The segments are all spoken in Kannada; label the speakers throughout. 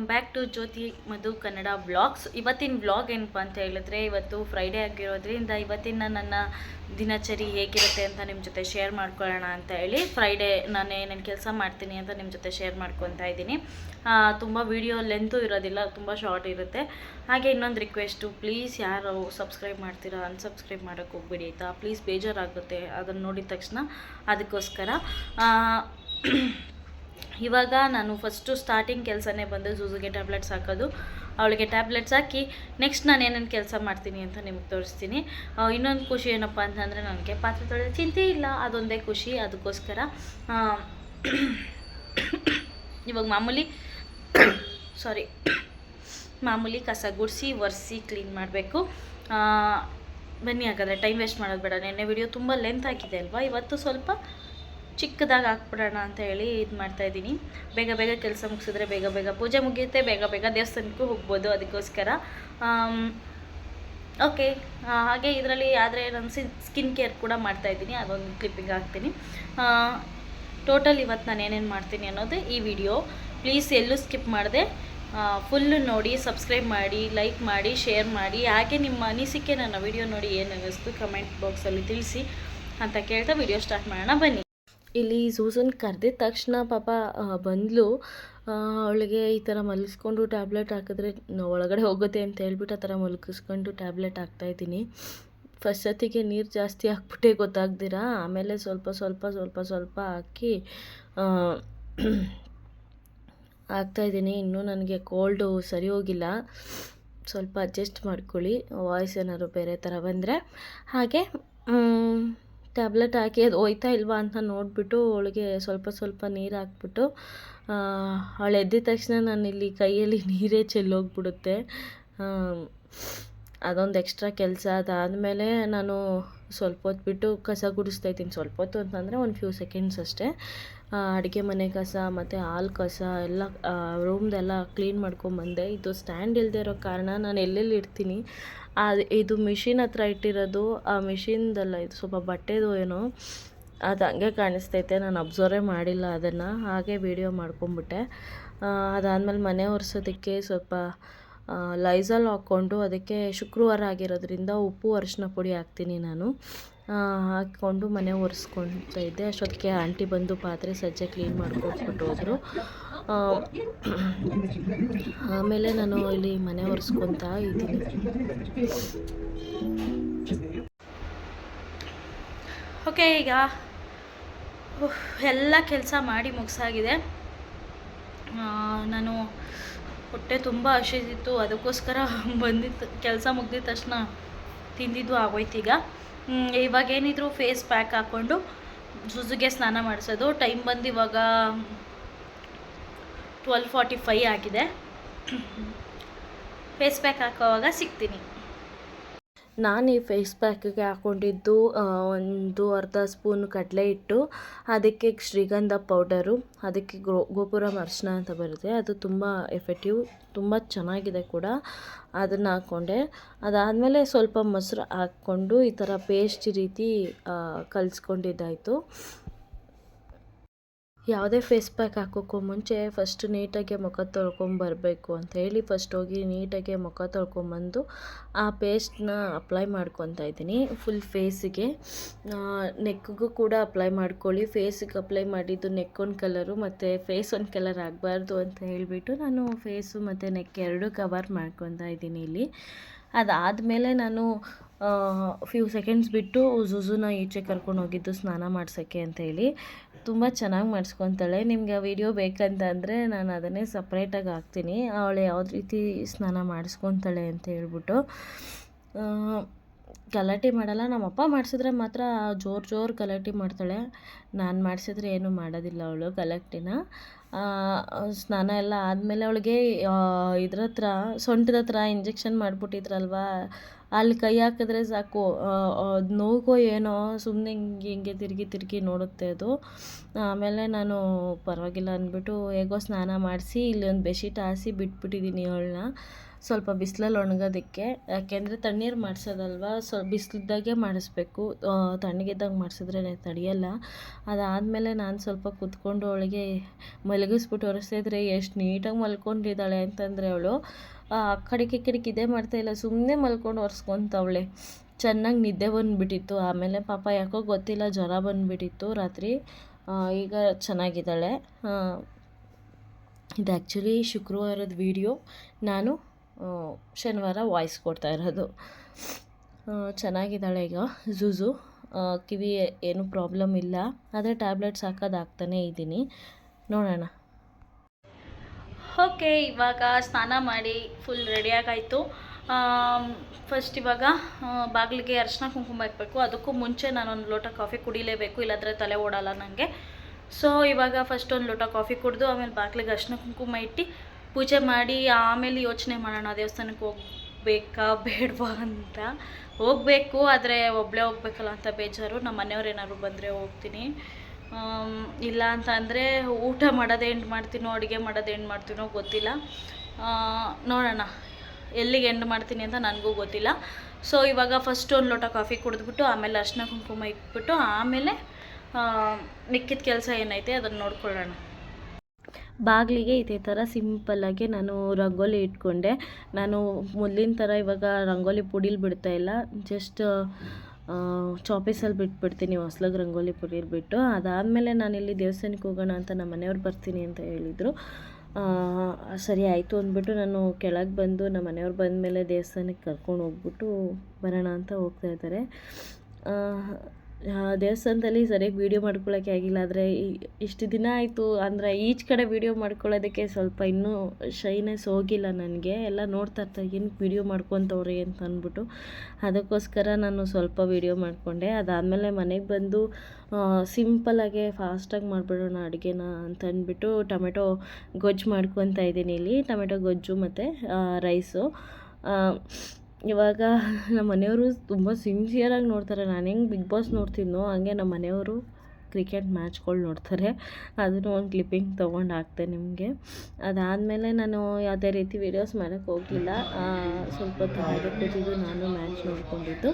Speaker 1: Welcome back to Jyothi Madhu Kannada vlogs ಇವತ್ತಿನ ವ್ಲಾಗ್ ಏನಪ್ಪ ಅಂತ ಹೇಳಿದ್ರೆ, ಇವತ್ತು ಫ್ರೈಡೇ ಆಗಿರೋದ್ರಿಂದ ಇವತ್ತಿನ ನನ್ನ ದಿನಚರಿ ಹೇಗಿರುತ್ತೆ ಅಂತ ನಿಮ್ಮ ಜೊತೆ ಶೇರ್ ಮಾಡ್ಕೊಳ್ಳೋಣ ಅಂತ ಹೇಳಿ ಫ್ರೈಡೇ ನಾನು ಏನೇನು ಕೆಲಸ ಮಾಡ್ತೀನಿ ಅಂತ ನಿಮ್ಮ ಜೊತೆ ಶೇರ್ ಮಾಡ್ಕೊತಾ ಇದ್ದೀನಿ. ತುಂಬ ವೀಡಿಯೋ ಲೆಂತು ಇರೋದಿಲ್ಲ, ತುಂಬ ಶಾರ್ಟ್ ಇರುತ್ತೆ. ಹಾಗೆ ಇನ್ನೊಂದು ರಿಕ್ವೆಸ್ಟು ಪ್ಲೀಸ್ ಯಾರು ಸಬ್ಸ್ಕ್ರೈಬ್ ಮಾಡ್ತೀರಾ ಅನ್ಸಬ್ಸ್ಕ್ರೈಬ್ ಮಾಡೋಕ್ಕೆ ಹೋಗ್ಬಿಡಿ ಆಯಿತಾ? ಪ್ಲೀಸ್ ಬೇಜಾರಾಗುತ್ತೆ ಅದನ್ನು ನೋಡಿದ ತಕ್ಷಣ ಅದಕ್ಕೋಸ್ಕರ. ಇವಾಗ ನಾನು ಫಸ್ಟು ಸ್ಟಾರ್ಟಿಂಗ್ ಕೆಲಸನೇ ಬಂದು ಜೂಜುಗೆ ಟ್ಯಾಬ್ಲೆಟ್ಸ್ ಹಾಕೋದು. ಅವಳಿಗೆ ಟ್ಯಾಬ್ಲೆಟ್ಸ್ ಹಾಕಿ ನೆಕ್ಸ್ಟ್ ನಾನು ಏನೇನು ಕೆಲಸ ಮಾಡ್ತೀನಿ ಅಂತ ನಿಮ್ಗೆ ತೋರಿಸ್ತೀನಿ. ಇನ್ನೊಂದು ಖುಷಿ ಏನಪ್ಪ ಅಂತಂದರೆ ನನಗೆ ಪಾತ್ರೆ ತೊಳೆದ ಚಿಂತೆ ಇಲ್ಲ, ಅದೊಂದೇ ಖುಷಿ, ಅದಕ್ಕೋಸ್ಕರ ಇವಾಗ ಮಾಮೂಲಿ ಸಾರಿ ಮಾಮೂಲಿ ಕಸ ಗುಡಿಸಿ, ಒರೆಸಿ ಕ್ಲೀನ್ ಮಾಡಬೇಕು. ಬನ್ನಿ ಹಾಗಾದರೆ ಟೈಮ್ ವೇಸ್ಟ್ ಮಾಡೋದು ಬೇಡ. ನೆನ್ನೆ ವಿಡಿಯೋ ತುಂಬ ಲೆಂತ್ ಆಗಿದೆ ಅಲ್ವಾ? ಇವತ್ತು ಸ್ವಲ್ಪ ಚಿಕ್ಕದಾಗಿ ಹಾಕ್ಬಿಡೋಣ ಅಂತ ಹೇಳಿ ಇದು ಮಾಡ್ತಾ ಇದ್ದೀನಿ. ಬೇಗ ಬೇಗ ಕೆಲಸ ಮುಗಿಸಿದ್ರೆ ಬೇಗ ಬೇಗ ಪೂಜೆ ಮುಗಿಯುತ್ತೆ, ಬೇಗ ಬೇಗ ದೇವಸ್ಥಾನಕ್ಕೂ ಹೋಗ್ಬೋದು ಅದಕ್ಕೋಸ್ಕರ. ಓಕೆ ಹಾಗೆ ಇದರಲ್ಲಿ ಆದರೆ ನಾನು ಸ್ಕಿನ್ ಕೇರ್ ಕೂಡ ಮಾಡ್ತಾ ಇದ್ದೀನಿ, ಅದೊಂದು ಕ್ಲಿಪ್ಪಿಂಗ್ ಹಾಕ್ತೀನಿ. ಟೋಟಲ್ ಇವತ್ತು ನಾನು ಏನೇನು ಮಾಡ್ತೀನಿ ಅನ್ನೋದು ಈ ವಿಡಿಯೋ ಪ್ಲೀಸ್ ಎಲ್ಲೂ ಸ್ಕಿಪ್ ಮಾಡಿದೆ. ಫುಲ್ಲು ನೋಡಿ ಸಬ್ಸ್ಕ್ರೈಬ್ ಮಾಡಿ ಲೈಕ್ ಮಾಡಿ ಶೇರ್ ಮಾಡಿ. ಹಾಗೆ ನಿಮ್ಮ ಅನಿಸಿಕೆ ನನ್ನ ವಿಡಿಯೋ ನೋಡಿ ಏನು ಅನ್ನಿಸ್ತು ಕಮೆಂಟ್ ಬಾಕ್ಸಲ್ಲಿ ತಿಳಿಸಿ ಅಂತ ಕೇಳ್ತಾ ವಿಡಿಯೋ ಸ್ಟಾರ್ಟ್ ಮಾಡೋಣ, ಬನ್ನಿ. ಇಲ್ಲಿ ಸೂಸನ್ ಕರೆದಿದ ತಕ್ಷಣ ಪಾಪ ಬಂದಲು. ಅವಳಿಗೆ ಈ ಥರ ಮಲಗಿಸ್ಕೊಂಡು ಟ್ಯಾಬ್ಲೆಟ್ ಹಾಕಿದ್ರೆ ಒಳಗಡೆ ಹೋಗುತ್ತೆ ಅಂತ ಹೇಳ್ಬಿಟ್ಟು ಆ ಥರ ಮಲಗಿಸ್ಕೊಂಡು ಟ್ಯಾಬ್ಲೆಟ್ ಹಾಕ್ತಾಯಿದ್ದೀನಿ ಫಸ್ಟ್ ಸತಿಗೆ ನೀರು ಜಾಸ್ತಿ ಹಾಕ್ಬಿಟ್ಟೆ ಗೊತ್ತಾಗ್ದಿರಾ? ಆಮೇಲೆ ಸ್ವಲ್ಪ ಸ್ವಲ್ಪ ಸ್ವಲ್ಪ ಸ್ವಲ್ಪ ಹಾಕಿ ಹಾಕ್ತಾಯಿದ್ದೀನಿ ಇನ್ನೂ ನನಗೆ ಕೋಲ್ಡು ಸರಿ ಹೋಗಿಲ್ಲ. ಸ್ವಲ್ಪ ಅಡ್ಜಸ್ಟ್ ಮಾಡ್ಕೊಳ್ಳಿ. ವಾಯ್ಸ್ ಏನಾದ್ರು ಬೇರೆ ಥರ ಬಂದರೆ. ಹಾಗೆ ಟ್ಯಾಬ್ಲೆಟ್ ಹಾಕಿ ಅದು ಹೋಯ್ತಾ ಇಲ್ವಾ ಅಂತ ನೋಡಿಬಿಟ್ಟು ಅವಳಿಗೆ ಸ್ವಲ್ಪ ಸ್ವಲ್ಪ ನೀರು ಹಾಕ್ಬಿಟ್ಟು ಅವಳು ಎದ್ದಿದ ತಕ್ಷಣ ನಾನು ಇಲ್ಲಿ ಕೈಯಲ್ಲಿ ನೀರೇ ಚೆಲ್ಲೋಗ್ಬಿಡುತ್ತೆ. ಅದೊಂದು ಎಕ್ಸ್ಟ್ರಾ ಕೆಲಸ. ಅದಾದಮೇಲೆ ನಾನು ಸ್ವಲ್ಪ ಹೊತ್ತು ಬಿಟ್ಟು ಕಸ ಗುಡಿಸ್ತಾ ಇದ್ದೀನಿ. ಸ್ವಲ್ಪ ಹೊತ್ತು ಅಂತಂದರೆ ಒಂದು ಫ್ಯೂ ಸೆಕೆಂಡ್ಸ್ ಅಷ್ಟೇ. ಅಡುಗೆ ಮನೆ ಕಸ ಮತ್ತು ಹಾಲು ಕಸ ಎಲ್ಲ ರೂಮ್ದೆಲ್ಲ ಕ್ಲೀನ್ ಮಾಡ್ಕೊಂಬಂದೆ ಇದು ಸ್ಟ್ಯಾಂಡ್ ಇಲ್ಲದೆ ಇರೋ ಕಾರಣ ನಾನು ಎಲ್ಲೆಲ್ಲಿ ಇಡ್ತೀನಿ? ಅದು ಇದು ಮಿಷಿನ್ ಹತ್ರ ಇಟ್ಟಿರೋದು, ಆ ಮಿಷಿನ್ದಲ್ಲ ಇದು ಸ್ವಲ್ಪ ಬಟ್ಟೆದು ಏನೋ, ಅದು ಹಂಗೆ ಕಾಣಿಸ್ತೈತೆ. ನಾನು ಅಬ್ಸರ್ವೇ ಮಾಡಿಲ್ಲ ಅದನ್ನು, ಹಾಗೆ ವೀಡಿಯೋ ಮಾಡ್ಕೊಂಬಿಟ್ಟೆ ಅದಾದಮೇಲೆ ಮನೆ ಒರೆಸೋದಕ್ಕೆ ಸ್ವಲ್ಪ ಲೈಸಲ್ ಹಾಕ್ಕೊಂಡು ಅದಕ್ಕೆ ಶುಕ್ರವಾರ ಆಗಿರೋದ್ರಿಂದ ಉಪ್ಪು ಅರಿಶಿನ ಪುಡಿ ಹಾಕ್ತೀನಿ ನಾನು. ಹಾಕ್ಕೊಂಡು ಮನೆ ಒರೆಸ್ಕೊಳ್ತಾ ಇದ್ದೆ. ಅಷ್ಟೊತ್ತಿಗೆ ಆಂಟಿ ಬಂದು ಪಾತ್ರೆ ಸಜ್ಜೆ ಕ್ಲೀನ್ ಮಾಡ್ಕೊಟ್ಬಿಟ್ಟು ಹೋದರು. ಆಮೇಲೆ ನಾನು ಇಲ್ಲಿ ಮನೆ ಒರೆಸ್ಕೊತಾ ಇದ್ದೀನಿ. ಓಕೆ, ಈಗ ಎಲ್ಲ ಕೆಲಸ ಮಾಡಿ ಮುಗಿಸಾಗಿದೆ. ನಾನು ಹೊಟ್ಟೆ ತುಂಬ ಹಸಿದಿತ್ತು. ಅದಕ್ಕೋಸ್ಕರ ಬಂದಿತ್ತು ಕೆಲಸ ಮುಗ್ದಿದ ತಕ್ಷಣ ತಿಂದಿದ್ದು ಆಗೋಯ್ತು ಈಗ. ಇವಾಗ ಏನಿದ್ರು ಫೇಸ್ ಪ್ಯಾಕ್ ಹಾಕ್ಕೊಂಡು ಜುಜುಗೆ ಸ್ನಾನ ಮಾಡಿಸೋದು. ಟೈಮ್ ಬಂದು ಇವಾಗ ಟ್ವೆಲ್ ಫಾರ್ಟಿ ಫೈ ಆಗಿದೆ. ಫೇಸ್ ಪ್ಯಾಕ್ ಹಾಕೋವಾಗ ಸಿಗ್ತೀನಿ. ನಾನು ಈ ಫೇಸ್ ಪ್ಯಾಕಿಗೆ ಹಾಕ್ಕೊಂಡಿದ್ದು ಒಂದು ಅರ್ಧ ಸ್ಪೂನ್ ಕಡಲೆ ಹಿಟ್ಟು, ಅದಕ್ಕೆ ಶ್ರೀಗಂಧ ಪೌಡರು ಅದಕ್ಕೆ ಗೋಪುರಂ ಅರಿಶಿನ ಅಂತ ಬರುತ್ತೆ. ಅದು ತುಂಬ ಎಫೆಕ್ಟಿವ್ ತುಂಬ ಚೆನ್ನಾಗಿದೆ ಕೂಡ. ಅದನ್ನು ಹಾಕ್ಕೊಂಡೆ ಅದಾದಮೇಲೆ ಸ್ವಲ್ಪ ಮೊಸರು ಹಾಕ್ಕೊಂಡು ಈ ಥರ ಪೇಸ್ಟ್ ರೀತಿ ಕಲಿಸ್ಕೊಂಡಿದ್ದಾಯಿತು. ಯಾವುದೇ ಫೇಸ್ ಪ್ಯಾಕ್ ಹಾಕೋಕ್ಕೂ ಮುಂಚೆ ಫಸ್ಟ್ ನೀಟಾಗಿ ಮುಖ ತೊಳ್ಕೊಂಬರ್ಬೇಕು ಅಂತ ಹೇಳಿ ಫಸ್ಟ್ ಹೋಗಿ ನೀಟಾಗಿ ಮುಖ ತೊಳ್ಕೊಂಬಂದು ಆ ಪೇಸ್ಟ್ನ ಅಪ್ಲೈ ಮಾಡ್ಕೊತಾ ಇದ್ದೀನಿ ಫುಲ್ ಫೇಸಿಗೆ ನೆಕ್ಗೂ ಕೂಡ ಅಪ್ಲೈ ಮಾಡ್ಕೊಳ್ಳಿ. ಫೇಸಿಗೆ ಅಪ್ಲೈ ಮಾಡಿದ್ದು ನೆಕ್ ಒಂದು ಕಲರು ಮತ್ತು ಫೇಸ್ ಒಂದು ಕಲರ್ ಆಗಬಾರ್ದು ಅಂತ ಹೇಳಿಬಿಟ್ಟು ನಾನು ಫೇಸು ಮತ್ತು ನೆಕ್ ಎರಡೂ ಕವರ್ ಮಾಡ್ಕೊತಾ ಇದ್ದೀನಿ ಇಲ್ಲಿ. ಅದಾದಮೇಲೆ ನಾನು ಫ್ಯೂ ಸೆಕೆಂಡ್ಸ್ ಬಿಟ್ಟು ಝೂಝೂನ ಈಚೆ ಕರ್ಕೊಂಡು ಹೋಗಿದ್ದು ಸ್ನಾನ ಮಾಡ್ಸೋಕ್ಕೆ ಹೇಳಿ. ತುಂಬ ಚೆನ್ನಾಗಿ ಮಾಡಿಸ್ಕೊತಾಳೆ. ನಿಮಗೆ ಆ ವಿಡಿಯೋ ಬೇಕಂತಂದರೆ ನಾನು ಅದನ್ನೇ ಸಪ್ರೇಟಾಗಿ ಹಾಕ್ತೀನಿ. ಅವಳು ಯಾವ ರೀತಿ ಸ್ನಾನ ಮಾಡಿಸ್ಕೊತಾಳೆ ಅಂತ ಹೇಳ್ಬಿಟ್ಟು. ಗಲಾಟೆ ಮಾಡಲ್ಲ, ನಮ್ಮಪ್ಪ ಮಾಡಿಸಿದ್ರೆ ಮಾತ್ರ ಜೋರು ಜೋರು ಗಲಾಟೆ ಮಾಡ್ತಾಳೆ. ನಾನು ಮಾಡಿಸಿದ್ರೆ ಏನೂ ಮಾಡೋದಿಲ್ಲ ಅವಳು ಗಲಾಟೆನ. ಸ್ನಾನ ಎಲ್ಲ ಆದಮೇಲೆ ಅವಳಿಗೆ ಇದ್ರ ಹತ್ರ ಸೊಂಟದ ಹತ್ರ ಇಂಜೆಕ್ಷನ್ ಮಾಡಿಬಿಟ್ಟಿದ್ರಲ್ವಾ? ಅಲ್ಲಿ ಕೈ ಹಾಕಿದ್ರೆ ಸಾಕು. ನೋವುಗೋ ಏನೋ ಸುಮ್ಮನೆ ಹಿಂಗೆ ಹಿಂಗೆ ತಿರುಗಿ ತಿರುಗಿ ನೋಡುತ್ತೆ ಅದು. ಆಮೇಲೆ ನಾನು ಪರವಾಗಿಲ್ಲ ಅಂದ್ಬಿಟ್ಟು ಹೇಗೋ ಸ್ನಾನ ಮಾಡಿಸಿ, ಇಲ್ಲಿ ಒಂದು ಬೆಡ್ಶೀಟ್ ಹಾಸಿ ಬಿಟ್ಬಿಟ್ಟಿದ್ದೀನಿ ಅವಳನ್ನ. ಸ್ವಲ್ಪ ಬಿಸಿಲಲ್ಲಿ ಒಣಗೋದಕ್ಕೆ, ಯಾಕೆಂದರೆ ತಣ್ಣೀರು ಮಾಡಿಸೋದಲ್ವ? ಸೊ ಬಿಸಿಲಿದ್ದಾಗೆ ಮಾಡಿಸ್ಬೇಕು. ತಣ್ಣಗಿದ್ದಾಗ ಮಾಡಿಸಿದ್ರೆ ತಡೆಯಲ್ಲ. ಅದಾದಮೇಲೆ ನಾನು ಸ್ವಲ್ಪ ಕುತ್ಕೊಂಡು ಅವಳಿಗೆ ಮಲಗಿಸ್ಬಿಟ್ಟು ಒರೆಸಿದ್ರೆ ಎಷ್ಟು ನೀಟಾಗಿ ಮಲ್ಕೊಂಡಿದ್ದಾಳೆ ಅಂತಂದರೆ ಅವಳು, ಆ ಕಡೆಗೆ ಈ ಕಡೆಗೆ ಇದೇ ಮಾಡ್ತಾಯಿಲ್ಲ ಸುಮ್ಮನೆ ಮಲ್ಕೊಂಡು ಒರೆಸ್ಕೊತವಳೆ ಚೆನ್ನಾಗಿ ನಿದ್ದೆ ಬಂದುಬಿಟ್ಟಿತ್ತು. ಆಮೇಲೆ ಪಾಪ ಯಾಕೋ ಗೊತ್ತಿಲ್ಲ, ಜ್ವರ ಬಂದುಬಿಟ್ಟಿತ್ತು ರಾತ್ರಿ. ಈಗ ಚೆನ್ನಾಗಿದ್ದಾಳೆ. ಇದು ಆ್ಯಕ್ಚುಲಿ ಶುಕ್ರವಾರದ ವೀಡಿಯೋ ನಾನು ಶನಿವಾರ ವಾಯ್ಸ್ ಕೊಡ್ತಾ ಇರೋದು. ಚೆನ್ನಾಗಿದ್ದಾಳೆ ಈಗ ಝುಝು. ಕಿವಿ ಏನು ಪ್ರಾಬ್ಲಮ್ ಇಲ್ಲ. ಆದರೆ ಟ್ಯಾಬ್ಲೆಟ್ಸ್ ಹಾಕೋದು ಹಾಕ್ತಾನೇ ಇದ್ದೀನಿ. ನೋಡೋಣ.
Speaker 2: ಓಕೆ ಇವಾಗ ಸ್ನಾನ ಮಾಡಿ ಫುಲ್ ರೆಡಿಯಾಗಾಯಿತು ಫಸ್ಟ್ ಇವಾಗ ಬಾಗಿಲಿಗೆ ಅರ್ಶಿನ ಕುಂಕುಮ ಹಾಕಬೇಕು ಅದಕ್ಕೂ ಮುಂಚೆ ನಾನು ಒಂದು ಲೋಟ ಕಾಫಿ ಕುಡಿಲೇಬೇಕು, ಇಲ್ಲಾದರೆ ತಲೆ ಓಡಲ್ಲ ನನಗೆ ಸೊ ಇವಾಗ ಫಸ್ಟ್ ಒಂದು ಲೋಟ ಕಾಫಿ ಕುಡಿದು, ಆಮೇಲೆ ಬಾಗಿಲಿಗೆ ಅರ್ಶಿನ ಕುಂಕುಮ ಇಟ್ಟು ಪೂಜೆ ಮಾಡಿ ಆಮೇಲೆ ಯೋಚನೆ ಮಾಡೋಣ, ದೇವಸ್ಥಾನಕ್ಕೆ ಹೋಗ್ಬೇಕಾ ಬೇಡವಾ ಅಂತ. ಹೋಗಬೇಕು, ಆದರೆ ಒಬ್ಬಳೇ ಹೋಗ್ಬೇಕಲ್ಲ ಅಂತ ಬೇಜಾರು. ನಮ್ಮ ಮನೆಯವ್ರು ಏನಾದ್ರು ಬಂದರೆ ಹೋಗ್ತೀನಿ. ಇಲ್ಲ ಅಂತ ಅಂದರೆ ಊಟ ಮಾಡೋದು ಎಂಡ್ ಮಾಡ್ತೀನೋ, ಅಡುಗೆ ಮಾಡೋದು ಎಂಡ್ ಮಾಡ್ತೀನೋ ಗೊತ್ತಿಲ್ಲ. ನೋಡೋಣ, ಎಲ್ಲಿಗೆ ಎಂಡ್ ಮಾಡ್ತೀನಿ ಅಂತ ನನಗೂ ಗೊತ್ತಿಲ್ಲ. ಸೊ ಇವಾಗ ಫಸ್ಟ್ ಒಂದು ಲೋಟ ಕಾಫಿ ಕುಡಿದ್ಬಿಟ್ಟು, ಆಮೇಲೆ ಅರ್ಶಿನ ಕುಂಕುಮ ಇಟ್ಬಿಟ್ಟು, ಆಮೇಲೆ ಮಿಕ್ಕಿದ ಕೆಲಸ ಏನೈತೆ ಅದನ್ನು ನೋಡ್ಕೊಳ್ಳೋಣ.
Speaker 1: ಬಾಗಿಲಿಗೆ ಇದೇ ಥರ ಸಿಂಪಲ್ಲಾಗಿ ನಾನು ರಂಗೋಲಿ ಇಟ್ಕೊಂಡೆ. ನಾನು ಮೊದಲಿನ ಥರ ಇವಾಗ ರಂಗೋಲಿ ಪುಡೀಲಿ ಬಿಡ್ತಾ ಇಲ್ಲ. ಜಸ್ಟ್ ಚಾಪೀಸಲ್ಲಿ ಬಿಟ್ಬಿಡ್ತೀನಿ, ಹೊಸ್ಲಾಗ ರಂಗೋಲಿ ಪುಡೀಲಿ ಬಿಟ್ಟು. ಅದಾದಮೇಲೆ ಇಲ್ಲಿ ದೇವಸ್ಥಾನಕ್ಕೆ ಹೋಗೋಣ ಅಂತ ನಮ್ಮ ಮನೆಯವ್ರು ಬರ್ತೀನಿ ಅಂತ ಹೇಳಿದರು. ಸರಿ ಆಯಿತು ಅಂದ್ಬಿಟ್ಟು ನಾನು ಕೆಳಗೆ ಬಂದು ನಮ್ಮ ಮನೆಯವ್ರು ಬಂದಮೇಲೆ ದೇವಸ್ಥಾನಕ್ಕೆ ಕರ್ಕೊಂಡು ಹೋಗ್ಬಿಟ್ಟು ಬರೋಣ ಅಂತ ಹೋಗ್ತಾ ಇದ್ದಾರೆ. ದೇವಸ್ಥಾನದಲ್ಲಿ ಸರಿಯಾಗಿ ವೀಡಿಯೋ ಮಾಡ್ಕೊಳ್ಳೋಕ್ಕೆ ಆಗಿಲ್ಲ. ಆದರೆ ಇಷ್ಟು ದಿನ ಆಯಿತು. ಅಂದರೆ ಈಚ್ ಕಡೆ ವೀಡಿಯೋ ಮಾಡ್ಕೊಳ್ಳೋದಕ್ಕೆ ಸ್ವಲ್ಪ ಇನ್ನೂ ಶೈನೆಸ್ ಹೋಗಿಲ್ಲ ನನಗೆ. ಎಲ್ಲ ನೋಡ್ತಾ ಇರ್ತಾರೆ ಏನಕ್ಕೆ ವೀಡಿಯೋ ಮಾಡ್ಕೊತವ್ರಿ ಅಂತ ಅಂದ್ಬಿಟ್ಟು. ಅದಕ್ಕೋಸ್ಕರ ನಾನು ಸ್ವಲ್ಪ ವೀಡಿಯೋ ಮಾಡಿಕೊಂಡೆ. ಅದಾದಮೇಲೆ ಮನೆಗೆ ಬಂದು ಸಿಂಪಲಾಗೆ ಫಾಸ್ಟಾಗಿ ಮಾಡಿಬಿಡೋಣ ಅಡುಗೆನ ಅಂತ ಅಂದ್ಬಿಟ್ಟು ಟೊಮೆಟೊ ಗೊಜ್ಜು ಮಾಡ್ಕೊತಾ ಇದ್ದೀನಿ ಇಲ್ಲಿ. ಟೊಮೆಟೊ ಗೊಜ್ಜು ಮತ್ತು ರೈಸು ಇವಾಗ ನಮ್ಮ ಮನೆಯವರು ತುಂಬ ಸಿನ್ಸಿಯರಾಗಿ ನೋಡ್ತಾರೆ. ನಾನು ಹೆಂಗೆ ಬಿಗ್ ಬಾಸ್ ನೋಡ್ತಿದ್ನೋ ಹಂಗೆ ನಮ್ಮ ಮನೆಯವರು ಕ್ರಿಕೆಟ್ ಮ್ಯಾಚ್ಗಳು ನೋಡ್ತಾರೆ. ಅದನ್ನು ಒಂದು ಕ್ಲಿಪ್ಪಿಂಗ್ ತೊಗೊಂಡು ಹಾಕ್ತೆ ನಿಮಗೆ. ಅದಾದಮೇಲೆ ನಾನು ಯಾವುದೇ ರೀತಿ ವೀಡಿಯೋಸ್ ಮಾಡೋಕ್ಕೆ ಹೋಗಲಿಲ್ಲ. ಸ್ವಲ್ಪ ಹೊತ್ತು ನಾನು ಮ್ಯಾಚ್ ನೋಡ್ಕೊಂಡಿದ್ದು.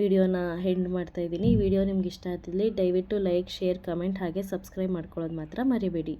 Speaker 1: ವೀಡಿಯೋನ ಹೆಂಡ್ ಮಾಡ್ತಾಯಿದ್ದೀನಿ ಈ ವಿಡಿಯೋ ನಿಮ್ಗೆ ಇಷ್ಟ ಆಗ್ತಿದ್ಲಿ, ದಯವಿಟ್ಟು ಲೈಕ್ ಶೇರ್ ಕಮೆಂಟ್ ಹಾಗೆ ಸಬ್ಸ್ಕ್ರೈಬ್ ಮಾಡ್ಕೊಳ್ಳೋದು ಮಾತ್ರ ಮರಿಬೇಡಿ.